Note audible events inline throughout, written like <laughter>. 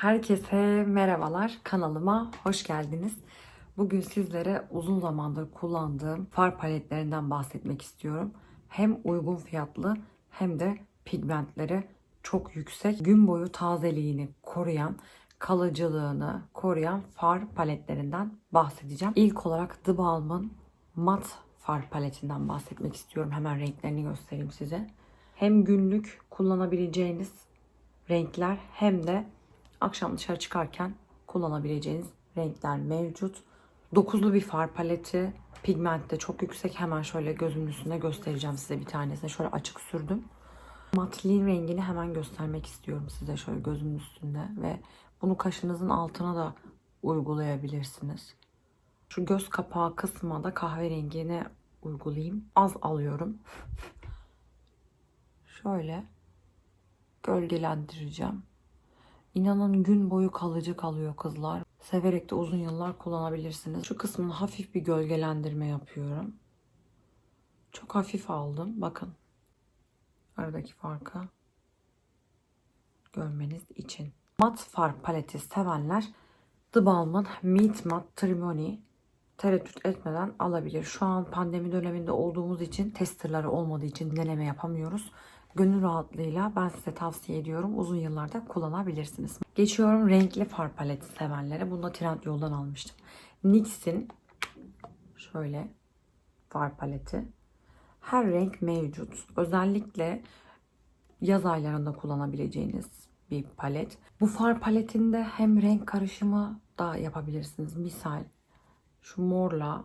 Herkese merhabalar. Kanalıma hoş geldiniz. Bugün sizlere uzun zamandır kullandığım far paletlerinden bahsetmek istiyorum. Hem uygun fiyatlı hem de pigmentleri çok yüksek. Gün boyu tazeliğini koruyan, kalıcılığını koruyan far paletlerinden bahsedeceğim. İlk olarak The Balm'ın mat far paletinden bahsetmek istiyorum. Hemen renklerini göstereyim size. Hem günlük kullanabileceğiniz renkler hem de akşam dışarı çıkarken kullanabileceğiniz renkler mevcut. Dokuzlu bir far paleti. Pigment de çok yüksek. Hemen şöyle gözümün üstünde göstereceğim size bir tanesini. Şöyle açık sürdüm. Matliğin rengini hemen göstermek istiyorum size şöyle gözümün üstünde. Ve bunu kaşınızın altına da uygulayabilirsiniz. Şu göz kapağı kısmına da kahverengini uygulayayım. Az alıyorum. <laughs> Şöyle gölgelendireceğim. İnanın gün boyu kalıcı kalıyor kızlar. Severek de uzun yıllar kullanabilirsiniz. Şu kısmını hafif bir gölgelendirme yapıyorum. Çok hafif aldım. Bakın. Aradaki farkı görmeniz için. Mat far paleti sevenler The Balm'ın Meat Matte Trimony tereddüt etmeden alabilir. Şu an pandemi döneminde olduğumuz için testerları olmadığı için deneme yapamıyoruz. Gönül rahatlığıyla ben size tavsiye ediyorum. Uzun yıllarda kullanabilirsiniz. Geçiyorum renkli far paleti sevenlere. Bunu da Trendyol'dan almıştım. NYX'in şöyle far paleti. Her renk mevcut. Özellikle yaz aylarında kullanabileceğiniz bir palet. Bu far paletinde hem renk karışımı da yapabilirsiniz. Misal şu morla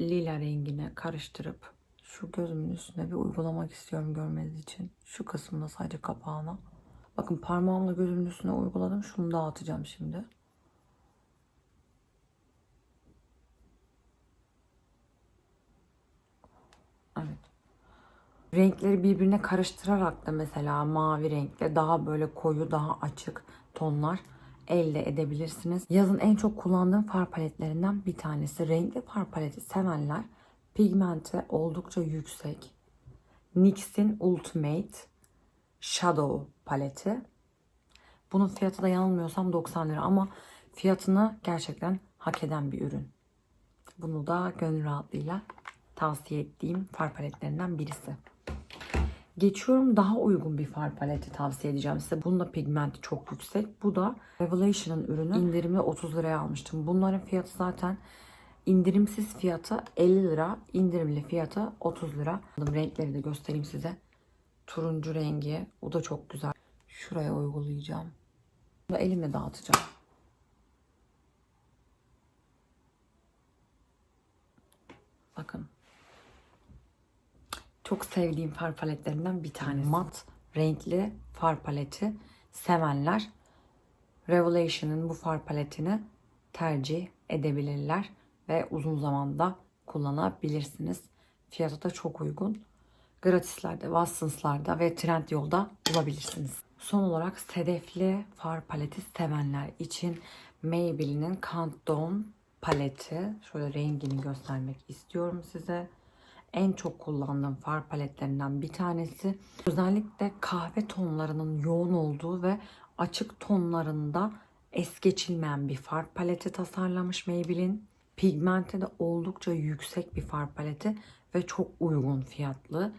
lila rengine karıştırıp şu gözümün üstüne bir uygulamak istiyorum görmeniz için. Şu kısmında sadece kapağına. Bakın parmağımla gözümün üstüne uyguladım. Şunu dağıtacağım şimdi. Evet. Renkleri birbirine karıştırarak da mesela mavi renkle daha böyle koyu, daha açık tonlar elde edebilirsiniz. Yazın en çok kullandığım far paletlerinden bir tanesi. Renkli far paleti sevenler pigmente oldukça yüksek. NYX'in Ultimate Shadow paleti. Bunun fiyatı da yanılmıyorsam 90 lira ama fiyatını gerçekten hak eden bir ürün. Bunu da gönül rahatlığıyla tavsiye ettiğim far paletlerinden birisi. Geçiyorum daha uygun bir far paleti tavsiye edeceğim size. Bunun da pigmenti çok yüksek. Bu da Revelation'ın ürünü. İndirimde 30 liraya almıştım. Bunların fiyatı zaten indirimsiz fiyatı 50 lira. indirimli fiyatı 30 lira. Renkleri de göstereyim size. Turuncu rengi. O da çok güzel. Şuraya uygulayacağım. Bunu elimle dağıtacağım. Bakın. Çok sevdiğim far paletlerinden bir tanesi. Mat renkli far paleti sevenler Revelation'ın bu far paletini tercih edebilirler ve uzun zamanda kullanabilirsiniz. Fiyatı da çok uygun. Gratislerde, Watsons'larda ve Trendyol'da bulabilirsiniz. Son olarak sedefli far paleti sevenler için Maybelline'in Countdown paleti. Şöyle rengini göstermek istiyorum size. En çok kullandığım far paletlerinden bir tanesi. Özellikle kahve tonlarının yoğun olduğu ve açık tonlarında es geçilmeyen bir far paleti tasarlamış Maybelline. Pigmente de oldukça yüksek bir far paleti ve çok uygun fiyatlı.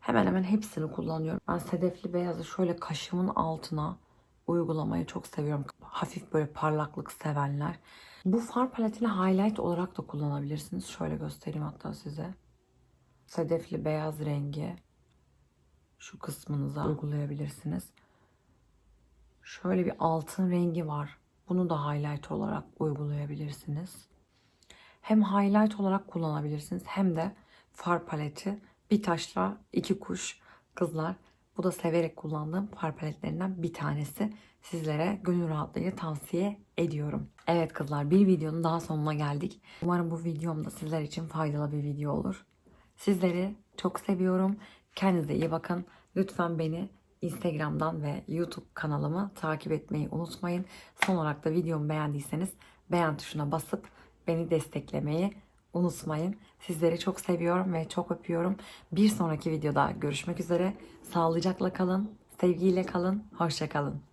Hemen hemen hepsini kullanıyorum. Ben sedefli beyazı şöyle kaşımın altına uygulamayı çok seviyorum. Hafif böyle parlaklık sevenler. Bu far paletini highlight olarak da kullanabilirsiniz. Şöyle göstereyim hatta size. Sedefli beyaz rengi şu kısmınıza uygulayabilirsiniz. Şöyle bir altın rengi var. Bunu da highlight olarak uygulayabilirsiniz. Hem highlight olarak kullanabilirsiniz hem de far paleti bir taşla iki kuş kızlar. Bu da severek kullandığım far paletlerinden bir tanesi. Sizlere gönül rahatlığıyla tavsiye ediyorum. Evet kızlar bir videonun daha sonuna geldik. Umarım bu videom da sizler için faydalı bir video olur. Sizleri çok seviyorum. Kendinize iyi bakın. Lütfen beni Instagram'dan ve YouTube kanalımı takip etmeyi unutmayın. Son olarak da videomu beğendiyseniz beğen tuşuna basıp beni desteklemeyi unutmayın. Sizleri çok seviyorum ve çok öpüyorum. Bir sonraki videoda görüşmek üzere. Sağlıcakla kalın, sevgiyle kalın, hoşça kalın.